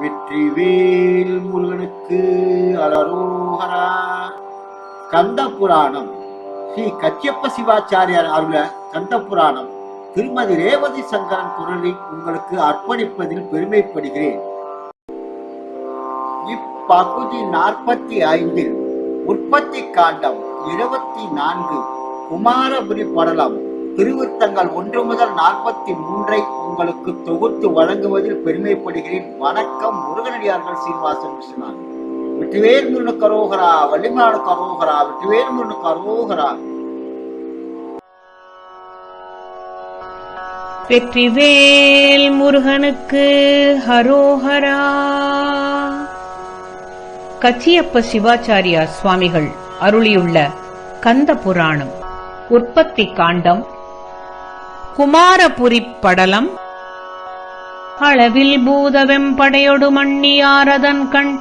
வெற்றிவேல் முருகனுக்கு அலரோகரா. கந்த புராணம் ஸ்ரீ கச்சியப்ப சிவாச்சாரியார் அருள கந்த புராணம் திருமதி ரேவதி சங்கரன் குரலை உங்களுக்கு அர்ப்பணிப்பதில் பெருமைப்படுகிறேன். இப்பகுதி நாற்பத்தி ஐந்தில் உற்பத்தி காண்டம் இருபத்தி நான்கு குமாரபுரி படலம். திருவிருத்தங்கள் ஒன்று முதல் நாற்பத்தி மூன்றை உங்களுக்கு தொகுத்து வழங்குவதில் பெருமைப்படுகிறேன். வணக்கம் முருகனடியார்கள் சீனிவாசன் விஸ்வநாத் வெற்றிவேல் முருகனுக்கு கரோகரா வள்ளிமலாடு கரோகரா வெற்றிவேல் முருகனுக்கு கரோகரா. வெற்றிவேல் முருகனுக்கு ஹரோஹரா. கச்சியப்ப சிவாச்சாரியா சுவாமிகள் அருளியுள்ள கந்த புராணம் உற்பத்தி காண்டம் குமாரபுரிப் படலம் அளவில் பூதவெம்படையொடு மண்ணியாரதன் கண்.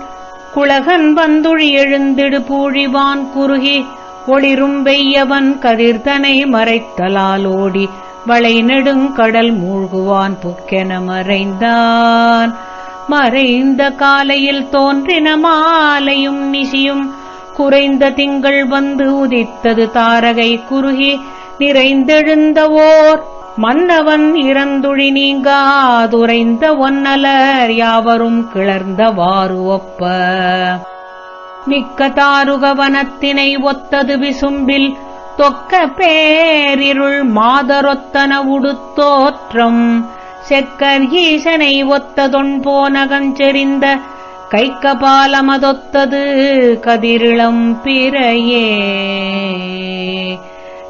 குளகன் வந்துழி எழுந்திடு பூழிவான் குறுகி. ஒளிரும் வெய்யவன் கதிர்தனை மறைத்தலாலோடி வளை நெடுங்கடல் மூழ்குவான் புக்கென மறைந்தான். மறைந்த காலையில் தோன்றின மாலையும் நிசியும். குறைந்த திங்கள் வந்து உதித்தது தாரகை குறுகி. நிறைந்தெழுந்தவோர் மன்னவன் இறந்துழி நீங்காதுரைந்த ஒன்னலர் யாவரும் கிளர்ந்தவாறு ஒப்ப. மிக்க தாருகவனத்தினை ஒத்தது விசும்பில் தொக்க பேரிருள் மாதரொத்தன உடுத்தோற்றம். செக்கர் ஈசனை ஒத்ததொன் போனகஞ்செறிந்த கைக்கபாலமதொத்தது கதிரிளம் பிறையே.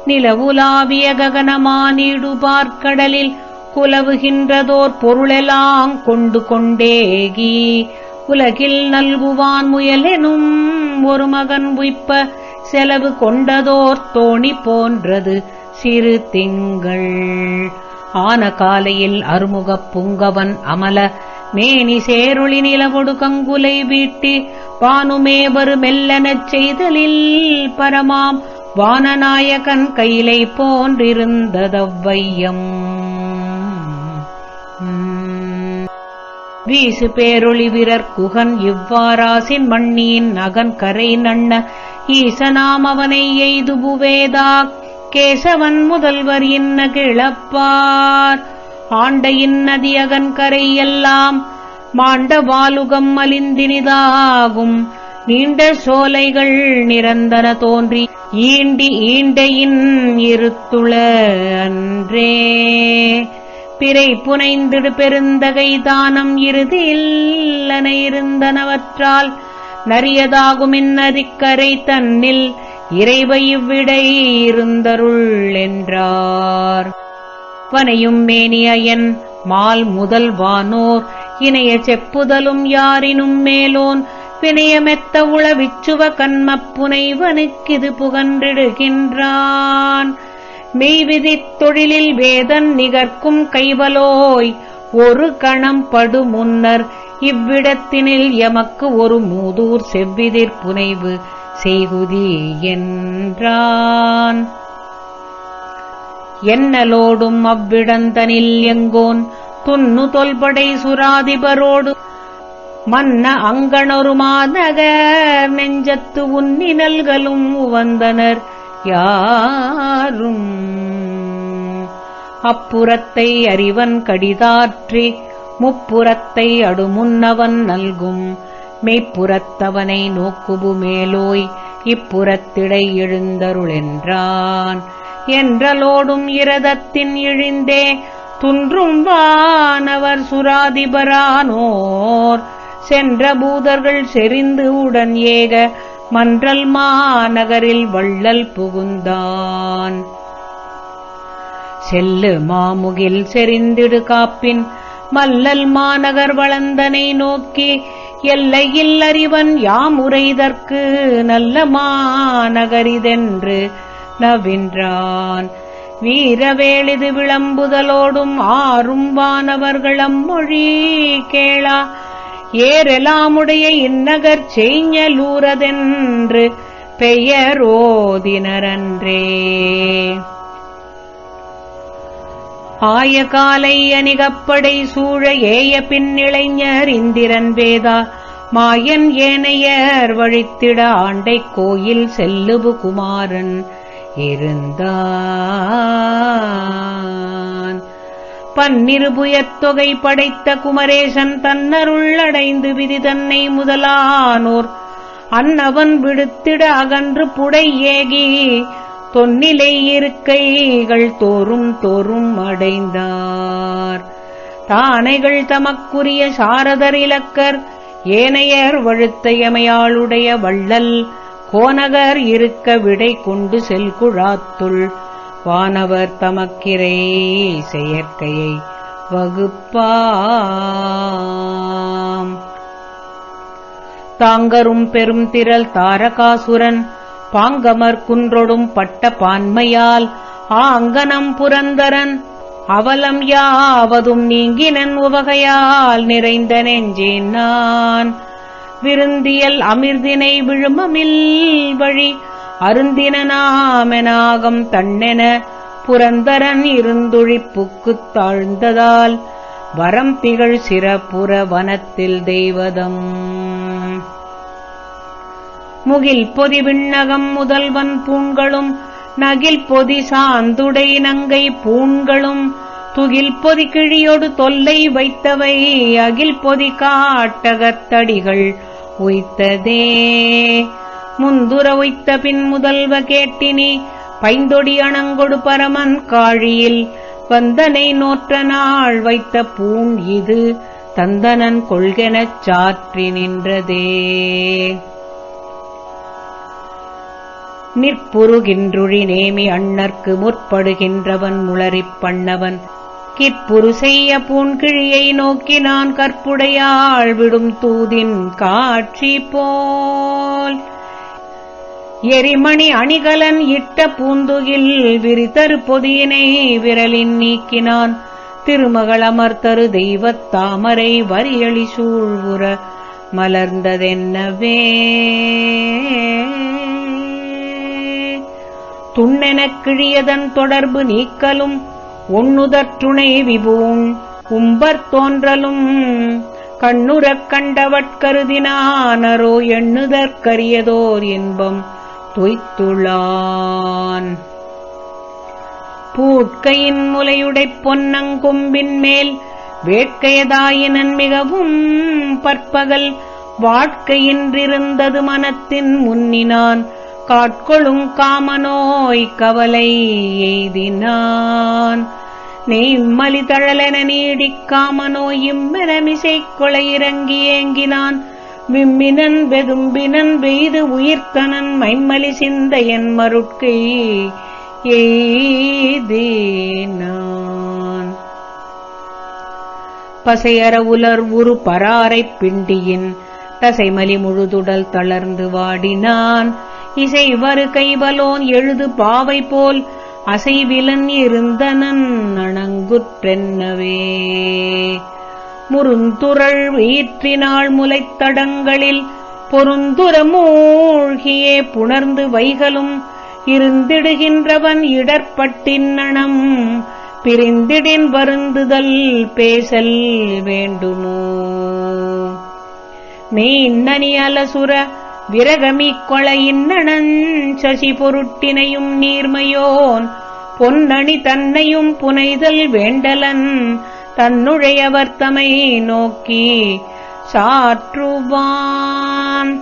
நிலவுலாவிய ககனமானிடு பார்க்கடலில் குலவுகின்றதோர் பொருளெலாம் கொண்டு கொண்டேகி. உலகில் நல்குவான் முயலெனும் ஒரு மகன் உய்ப்ப செலவு கொண்டதோர் தோணி போன்றது சிறு திங்கள். ஆன காலையில் அருமுகப் புங்கவன் அமல மேனி சேருளி நிலவொடு கங்குலை வீட்டி வானுமேவரு மெல்லனச் செய்தலில் பரமாம் வானநாயகன் கையிலை போன்றிருந்ததவ்வையம். வீசு பேரொளி வீரர் குகன் இவ்வாராசின் மண்ணியின் நகன் கரை நண்ண ஈசனாம் அவனை எய்துபுவேதா கேசவன் முதல்வர் இன்ன கிளப்பார். ஆண்ட நதியகன் கரையெல்லாம் எல்லாம் மாண்ட வாலுகம் மலிந்தினிதாகும். நீண்ட சோலைகள் நிரந்தன தோன்றி ஈண்டி ஈண்டையின் இருத்துள அன்றே. பிறை புனைந்திடு பெருந்தகை தானம் இறுதியில்லன இருந்தனவற்றால் நரியதாகுமின்னதிக்கரை தன்னில் இறைவை இவ்விடை இருந்தருள் என்றார். வனையும் மேனியன் மால் முதல் வானோர் இணைய செப்புதலும் யாரினும் மேலோன் வினயமெத்த உளவிச்சுவ கண்மப் புனைவனுக்கிது புகன்றிடுகின்றான். மெய்விதித் தொழிலில் வேதன் நிகர்க்கும் கைவலோய் ஒரு கணம் படு முன்னர் இவ்விடத்தினில் எமக்கு ஒரு மூதூர் செவ்விதிர் புனைவு செய்குதி என்றான். என்னலோடும் அவ்விடந்தனில் எங்கோன் துன்னு தொல்படை சுராதிபரோடு மன்ன அங்கணொரு நெஞ்சத்து உன்னினல்களும் உவந்தனர் யாரும். அப்புறத்தை அறிவன் கடிதாற்றி முப்புறத்தை அடுமுன்னவன் நல்கும். மெய்ப்புறத்தவனை நோக்குபு மேலோய் இப்புறத்திடை எழுந்தருளென்றான். என்றலோடும் இரதத்தின் இழிந்தே துன்றும் வானவர் சுராதிபரானோர். சென்ற பூதர்கள் செறிந்து உடன் ஏக மன்றல் மாநகரில் வள்ளல் புகுந்தான். செல்லு மாமுகில் செறிந்திடு காப்பின் மல்லல் மாநகர் வளந்தனை நோக்கி எல்லையில் அறிவன் யாமுறைதற்கு நல்ல மாநகரிதென்று நவின்றான். வீரவேளிது விளம்புதலோடும் ஆறும் வானவர்களம் மொழி கேளா ஏறெலாமுடைய இந்நகர் செய்ஞலூரதென்று பெயரோதினரன்றே. ஆய காலை அணிகப்படை சூழ ஏய பின்னிளைஞர் இந்திரன் வேதா மாயன் ஏனையர் வழித்திட ஆண்டை கோயில் செல்லுபு குமாரன் இருந்தா பன்னிருபுயத்தொகை படைத்த குமரேசன் தன்னருள் அடைந்து விதி தன்னை முதலானோர். அன்னவன் விடுத்திட அகன்று புடை ஏகி தொன்னிலை இருக்கைகள் தோறும் தோறும் அடைந்தார். தானைகள் தமக்குரிய சாரதர் இலக்கர் ஏனையர் வழுத்தையமையாளுடைய வள்ளல் கோநகர் இருக்க விடை கொண்டு செல்குழாத்துள். வானவர் தமக்கிரை செயற்கையை வகுப்பாம். தாங்கரும் பெரும் திரள் தாரகாசுரன் பாங்கமர் குன்றொடும் பட்ட பான்மையால் ஆங்கனம் புரந்தரன் அவலம் யாவதும் நீங்கினன் உவகையால் நிறைந்த நெஞ்சேன் நான். விருந்தியல் அமிர்தினை விழுமமில் வழி அருந்தினாமெனாகம் தன்னென புரந்தரன் இருந்துழிப்புக்குத் தாழ்ந்ததால் வரம் திகழ் சிறப்புற வனத்தில் தெய்வதம். முகில் பொதி விண்ணகம் முதல்வன் பூண்களும் நகில் பொதி சாந்துடை நங்கை பூண்களும் துகில் பொதி கிழியோடு தொல்லை வைத்தவை அகில் பொதி காட்டகத்தடிகள் உய்த்ததே. முந்துர உய்த்த பின் முதல்வ கேட்டினி பைந்தொடி அணங்கொடு பரமன் காழியில் வந்தனை நோற்ற நாள் வைத்த பூண் இது தந்தனன் கொள்கெனச் சாற்றி நின்றதே. நிற்புருகின்றுழி நேமி அண்ணற்கு முற்படுகின்றவன் முளரிப் பண்ணவன் கிற்புரு செய்ய பூண்கிழியை நோக்கி நான் கற்புடையாள் விடும் தூதின் காட்சி போல். எரிமணி அணிகலன் இட்ட பூந்துகில் விரிதரு பொதியினை விரலின் நீக்கினான். திருமகள் அமர்த்தரு தெய்வத் தாமரை வரியளி சூழ்வுற மலர்ந்ததென்னவே. துண்ணெனக் கிழியதன் தொடர்பு நீக்கலும் ஒண்ணுதற்றுணை விபூம் உம்பர் தோன்றலும் கண்ணுறக் கண்டவட்கருதினானரோ எண்ணுதற்கரியதோர் இன்பம் தொய்த்துளான் பூட்கையின் முலையுடைப் பொன்னங்கொம்பின் மேல் வேட்கையதாயினன் மிகவும் பற்பகல் வாழ்க்கையின்றிருந்தது மனத்தின் முன்னினான். காட்கொழுங் காமனோய் கவலை எய்தினான். நெய்மலி தழலென நீடிக் காமநோய் இம்மெனமிசை கொலை இறங்கி ஏங்கினான். விம்மினன் வெதும்பினன் வெய்து உயிர்த்தனன் மைம்மலி சிந்தையன் மருட்கை எய்தினான். பசையற உலர் உரு பராரைப் பிண்டியின் தசைமலி முழுதுடல் தளர்ந்து வாடினான். இசை வரு கைவலோன் எழுது பாவை போல் அசைவிலன் இருந்தனன் அணங்குற்றென்னவே முருந்துரள் ஈற்றினாள் முலைத்தடங்களில் பொருந்துர மூழ்கியே புணர்ந்து வைகலும் இருந்திடுகின்றவன் இடர்பட்டின்னணம் பிரிந்திடின் வருந்துதல் பேசல் வேண்டுமோ? மீன்னனி அலசுர விரகமி கொளையின்னணன் சசி பொருட்டினையும் நீர்மையோன் பொன்னணி தன்னையும் புனைதல் வேண்டலன் தன்னுழையவர் தமை நோக்கி சாற்றுவான்.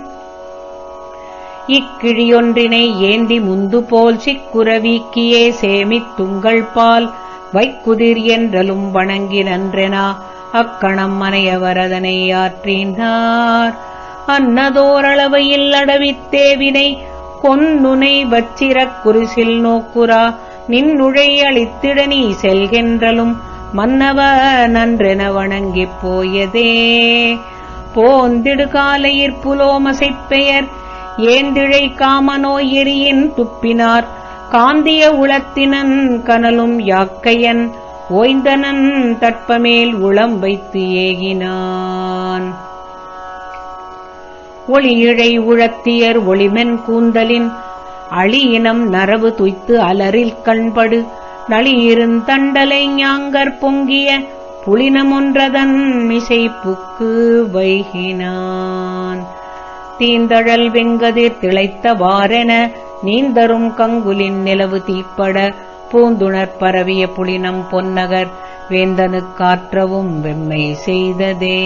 இக்கிழியொன்றினை ஏந்தி முந்து போல் சிக்குரவீக்கியே சேமித்துங்கள் பால் வைக்குதிர் என்றலும் வணங்கி நன்றெனா அக்கணம் மனையவரதனை ஆற்றினார். அன்னதோரளவையில் அடவித்தேவினை கொன்னுனை வச்சிரக் குரிசில் நோக்குரா நின்னுழை அளித்திட நீ செல்கின்றலும் மன்னவ நன்றென வணங்கிப் போயதே. போந்திடு காலையிற் புலோமசைப் பெயர். ஏந்திழை காமநோய் எரியின் துப்பினார். காந்திய உளத்தினன் கனலும் யாக்கையன். ஓய்ந்தனன் தட்பமேல் உளம் வைத்து ஏகினான். ஒளியிழை உழத்தியர் ஒளிமென் கூந்தலின். அழியினம் நரவு துய்த்து அலரில் கண்படு. நளியிருந்தண்டலை ஞாங்கற் பொங்கிய புலினமொன்றதன் மிசைப்புக்கு வைகினான். தீந்தழல் வெங்கதிர் திளைத்தவாறென நீந்தரும் கங்குலின் நிலவு தீப்பட பூந்துணர் பரவிய புலினம் பொன்னகர் வேந்தனுக்காற்றவும் வெம்மை செய்ததே.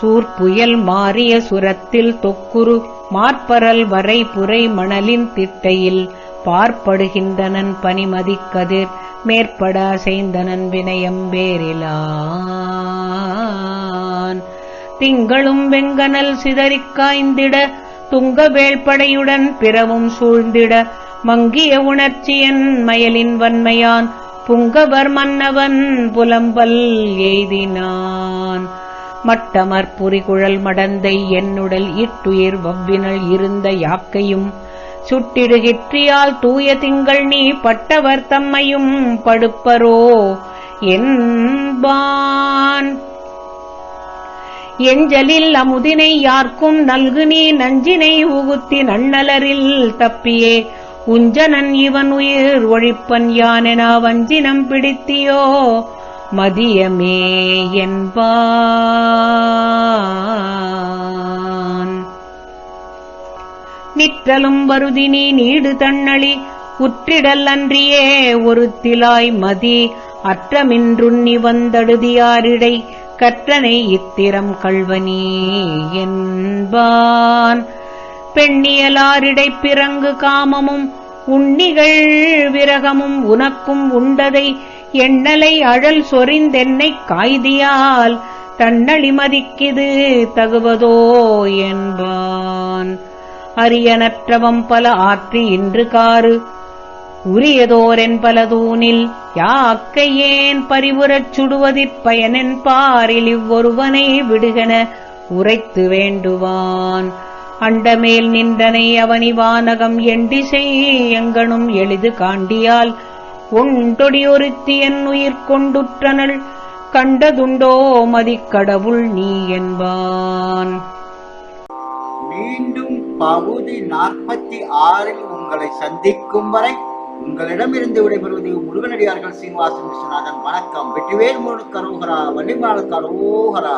சூர்ப்புயல் மாறிய சுரத்தில் தொக்குரு மார்பரல் வரை புரை மணலின் திட்டையில் பார்ப்படுகின்றனன் பனிமதிக்கதிர் மேற்பட அசைந்தனன் வினயம்பேரிலான் திங்களும் வெங்கனல் சிதறிக் காய்ந்திட துங்க வேள்படையுடன் பிறவும் சூழ்ந்திட மங்கிய உணர்ச்சியன் மயலின் வன்மையான் புங்கவர் மன்னவன் புலம்பல் எய்தினான். மட்டமர் புரிகுழல் மடந்தை என்னுடல் இட்டுயிர் வவ்வினள் இருந்த யாக்கையும் சுட்டிடுகிற்றியால் தூய திங்கள் நீ பட்டவர் தம்மையும் படுப்பரோ. என்பான். எஞ்சலில் அமுதினை யார்க்கும் நல்கு நீ நஞ்சினை உகுத்தி நன்னலரில் தப்பியே. உஞ்சனன் இவன் உயிர் ஒழிப்பன் யானென வஞ்சினம் பிடித்தியோ. மதியமே என்பா நிற்றலும் வருதினி நீடு தன்னளி உற்றிடல் அன்றியே ஒருத்திலாய் மதி. அற்றமின்றுண்ணி வந்தடுதியாரிடை கற்றனை இத்திரம் கள்வனி என்பான். பெண்ணியலாரிடை பிறங்கு காமமும். உண்ணிகள் விரகமும் உனக்கும் உண்டதை. எண்ணலை அழல் சொரிந்தென்னைக் காய்தியால். தன்னளி மதிக்கிது தகுவதோ என்பான். அரியனற்றவம் பல ஆற்றி இன்று காறு. உரியதோரென் பலதூனில் யாக்கையேன் பரிவுரச் சுடுவதிற் பயனென் பாரில் இவ்வொருவனை விடுகென உரைத்து வேண்டுவான். அண்டமேல் நின்றனை அவனி வானகம் எண்டிசை எங்கனும் எளிது காண்டியால். ஒன்றொடியொருத்தி என் உயிர் கொண்டுற்றனள் கண்டதுண்டோ மதிக்கடவுள் நீ என்பான். மீண்டும் பகுதி நாற்பத்தி ஆறில் உங்களை சந்திக்கும் வரை உங்களிடமிருந்து விடைபெறுவது முருகனடியார்கள் சீனிவாசன் விஸ்வநாதன். வணக்கம். வெற்றிவேல் முருகன் கரோகரா வள்ளிமாள் கரோகரா.